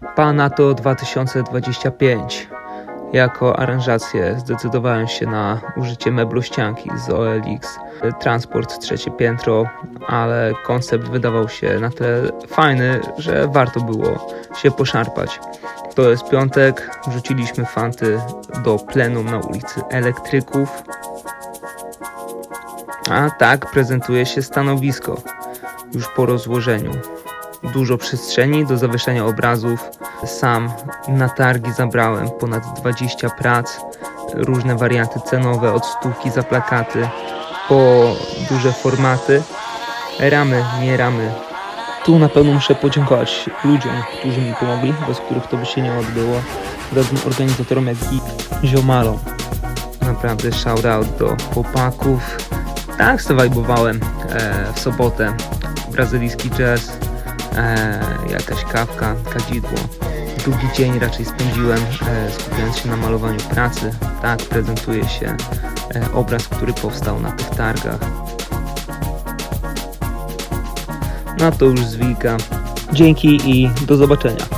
Panato 2025. Jako aranżację zdecydowałem się na użycie meblościanki z OLX. Transport trzecie piętro, ale koncept wydawał się na tyle fajny, że warto było się poszarpać. To jest piątek, wrzuciliśmy fanty do plenum na ulicy Elektryków. A tak prezentuje się stanowisko już po rozłożeniu. Dużo przestrzeni do zawieszenia obrazów. Sam na targi zabrałem ponad 20 prac, różne warianty cenowe od stówki za plakaty po duże formaty. Ramy, nie ramy. Tu na pewno muszę podziękować ludziom, którzy mi pomogli, bez których to by się nie odbyło. Zarówno organizatorom, jak i ziomalom. Naprawdę shout out do chłopaków. Tak zawajbowałem e, w sobotę. Brazylijski jazz, e, jakaś kawka, kadzidło. Drugi dzień raczej spędziłem e, skupiając się na malowaniu pracy. Tak prezentuje się e, obraz, który powstał na tych targach. No to już z Wilka. Dzięki i do zobaczenia.